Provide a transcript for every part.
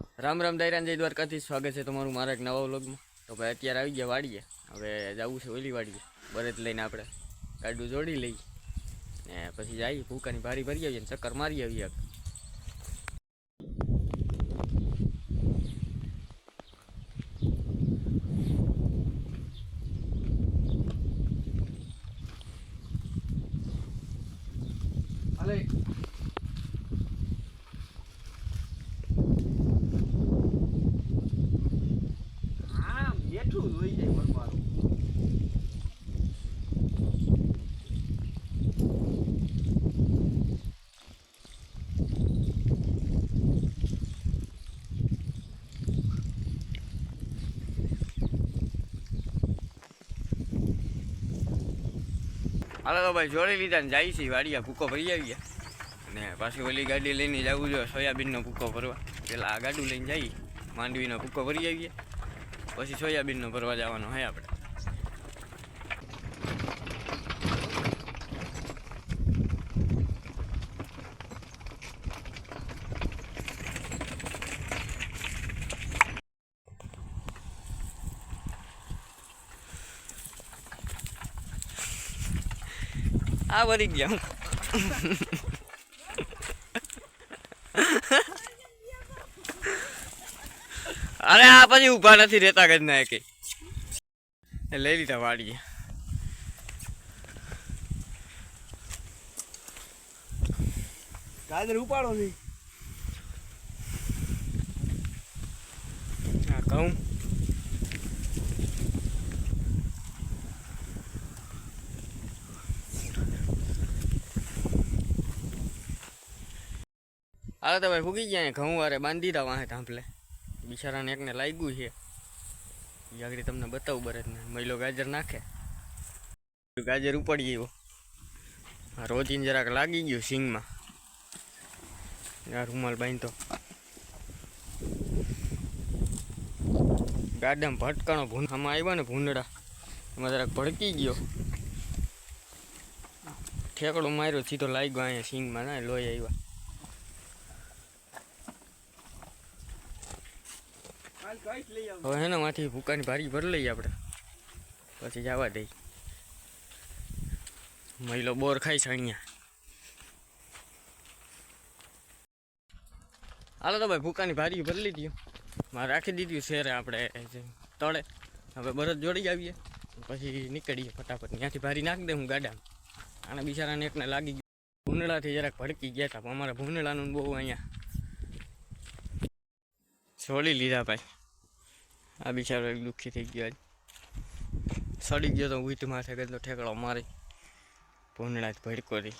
રામ રામ દાયરાન જય દ્વારકાથી સ્વાગત છે તમારું મારા એક નવા વ્લોગમાં. તો ભાઈ અત્યારે આવી ગયા વાડીએ. હવે જવું છે ઓલી વાડીએ. બરત લઈને આપણે ગાડું જોડી લઈએ. ને પછી જઈએ ભૂકાની ભારી ભરી આવીએ ને ચક્કર મારી આવીએ એક. હાલે આમ બેઠું જોઈ જાય પરમારું હાલો તો ભાઈ જોડી લીધા ને જાય છે વાડીયા ભૂકો ભરી આવીએ. ને પાછી ઓલી ગાડી લઈને જવું જોઈએ સોયાબીનનો ભૂકો ભરવા. પેલા આ ગાડું લઈને જઈએ, માંડવીનો ભૂકો ભરી આવીએ. પછી સોયાબીનનો ભરવા જવાનો હોય આપણે. આ વરી ગયા. હું અરે આ પછી ઊભા નથી રહેતા ગજના એકે. લઈ લીધા વાડીએ. ગાજર ઉપાડો નહીં. હા ઘઉં. હાલો તો ભાઈ ફૂગી ગયા ઘઉં વારે બાંધી દીધા વાહે થાંભલે બિચારાને એકને લાગ્યું છે. આગળ તમને બતાવું બરતને મહિલો ગાજર નાખે. ગાજર ઉપાડી ગયો. રોજીને જરાક લાગી ગયું સિંગમાં. આ રૂમાલ બાંધતો. ગાડામાં ભટકાણો ભૂન આમાં આવ્યા ને ભૂંડડા. એમાં જરાક ભડકી ગયો. ઠેકડો માર્યો, સીધો લાગ્યો અહીંયા સિંગમાં ના, લોહી આવ્યા કાલ કઈશ લઈ આવ હવે એના માંથી ભૂકાની ભારી ભરી લઈએ આપણે. પછી જવા દઈ મહિલો બોર ખાઈ છે અહીંયા. હાલો તો ભાઈ, ભૂકાની ભારી ભરી લીધી. મારે રાખી દીધી શેરે આપણે તળે. હવે બરત જોડી આવીએ. પછી નીકળીએ ફટાફટ. ત્યાંથી ભારી નાખી દે હું ગાડામાં. આને બિચારાને એકને લાગી ગયું. ભૂંડળાથી જરાક ભડકી ગયા હતા અમારા ભૂંડળાનું બહુ અહીંયા છોડી લીધા ભાઈ. આ બિચારો એક દુઃખી થઈ ગયો સડી ગયો તો વીટ માથે ગયેલો ઠેકડો મારી. ભૂંડળા જ ભડકો રહી.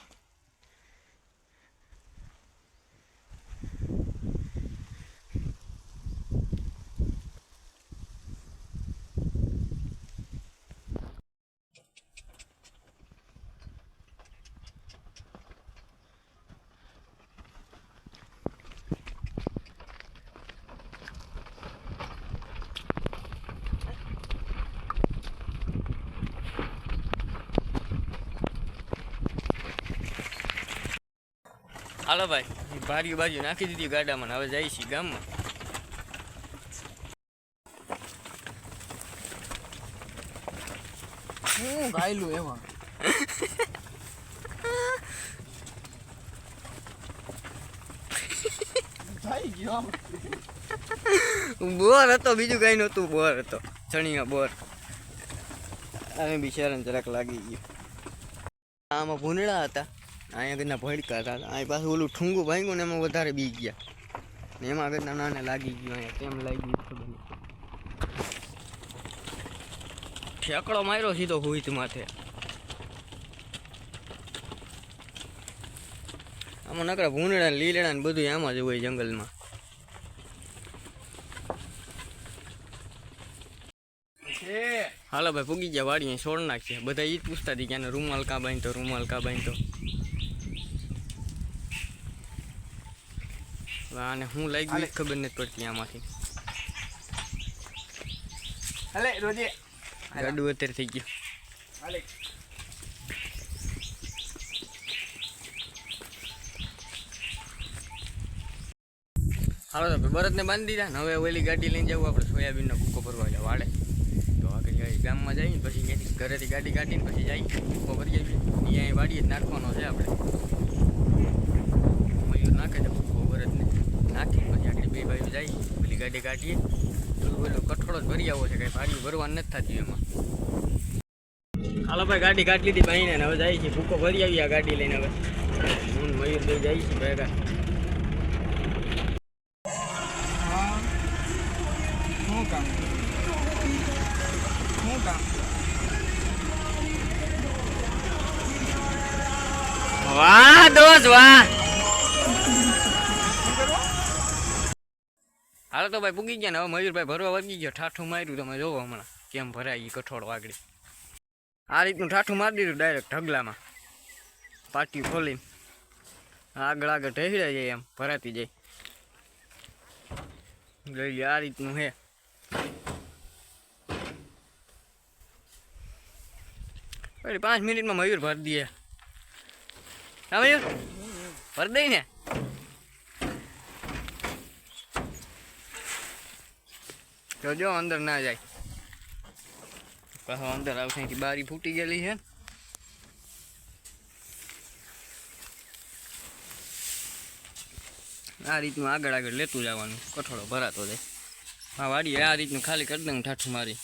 હાલો ભાઈ. ભારી બાજુ નાખી દીધી ગાડામાં હવે જાય છે ગામમાં. હું ગાયલું એમાં. બોર હતો બીજું કઈ નહોતું બોર હતો. ચણિયા બોર. અને બિચારાને જરાક લાગી ગયું. આમાં ભૂંડળા હતા. અહીંયા આગળના ભડકા હતા અહીં પાછું ઓલું ઠુંગું ભાંગ્યું ને એમાં વધારે બી ગયા. ને એમાં આગળના નાને લાગી ગયું અહીંયા. કેમ લાગી ગયું ખબર નહીં. ઠેકડો માર્યો સીધો હુઈત માથે. આમાં નકરા ભૂંડડા લીલડા ને બધું આમાં જ હોય જંગલમાં. હાલો ભાઈ પૂગી ગયા વાડીએ છોડ નાખીએ. બધા ઈ જ પૂછતા હતી કે રૂમાલ કા બાંધતો રૂમાલ કા બાંધતો? આને હું લાગ્યું ઈ ખબર નથી પડતી આમાંથી. હાલે રોજે. ગાડું અત્યારે થઈ ગયું. હાલે. હાલો તો બરતને બાંધી દીધા ને હવે ઓલી ગાડી લઈને જવું આપણે સોયાબીનનો ભૂકો ભરવા જાય વાડે તો આગળ ગામમાં જઈએ ને પછી ત્યાંથી ઘરેથી ગાડી કાઢીને પછી જઈએ ભૂકો ભરી જઈએ અહીંયા વાડીએ જ નાખવાનો છે આપણે. મયુર નાખે બરદને નાખી પછી આગળ બે બાજુ જઈએ પેલી ગાડી કાઢીએ. તો કઠોળો જ ભરી આવો છે કંઈ પાણી ભરવાનું નથી થતી એમાં. હાલો ભાઈ ગાડી કાઢી લીધી ભાઈને ને હવે જાય છે ભૂકો ભરી આવી આ ગાડી લઈને હવે. હું મયુર બે જાય છે ભેગા. શું કામ? શું કામ? વાહ દોસ્ત વાહ. હાલો તો ભાઈ પૂગી ગયા ને, હવે મયુરભાઈ ભરવા વળગી ગયો. ઠાઠું માર્યું તમે જોવો હમણાં. કેમ ભરાય એ કઠોળ વાગડી. આ રીતનું ઠાઠું મારી દીધું ડાયરેક્ટ ઢગલામાં. પાટી ખોલીને. આગળ આગળ ઢેસડાઈ જાય એમ, ભરાતી જાય. લઈ લે, આ રીતનું હે. પાંચ મિનિટમાં મયુર ભરી દઈએ હા મયુર? ભરી દઈ ને? જોજો અંદર ના જાય. પાછો અંદર આવશે અહીંથી બારી ફૂટી ગયેલી છે આ રીતનું આગળ આગળ લેતું જવાનું. કઠોળો ભરાતો જાય. હા વાડી આ રીતનું ખાલી કરી દઉં ઠાઠું મારી.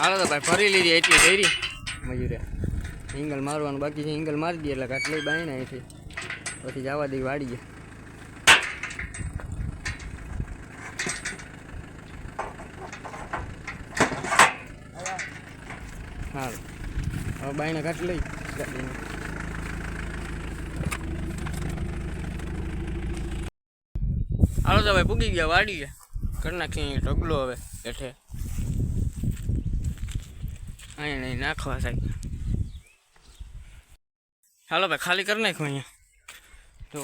હાલો તો ભાઈ ફરી લીધી એટલી ડેરી. મજૂરે ઇંગલ મારવાનું બાકી છે. ઇંગલ મારી દઈએ એટલે કાટલી બાઈને અહીંથી પછી જવા દઈ વાડીએ. હાલ. હવે બાઈને કાટ લઈ ગાડીને. હાલો તો ભાઈ પૂગી ગયા વાડીએ. કરી નાખીએ ઢગલો હવે હેઠે. અહીંયા નહીં, નાખવા સાહેબ. હાલો ભાઈ, ખાલી કરી નાખું અહીંયા. તો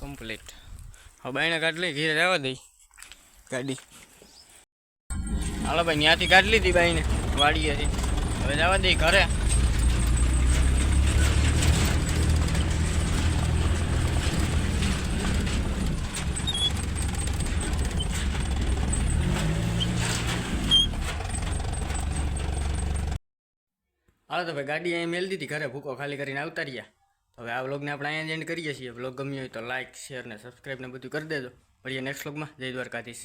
કમ્પ્લીટ હવે બાઈને કાઢ લઈ, ઘીરે રહેવા દઈ. ગાડી. હાલો ભાઈ ત્યાંથી કાઢ લીધી બાઈને વાડીએથી. હવે જવા દઈ ઘરે. હાલો તો ભાઈ ગાડી અહીંયા મેળ દીધી, ઘરે ભૂકો ખાલી કરીને આવતા રહ્યા. હવે આ વ્લોગને આપણે અહીંયા જ એન્ડ કરીએ છીએ. વ્લોગ ગમ્યો હોય તો લાઇક શેર ને સબસ્ક્રાઈબ ને બધું કરી દેજો. મળીએ નેક્સ્ટ વ્લોગમાં. જય દ્વારકાધીશ.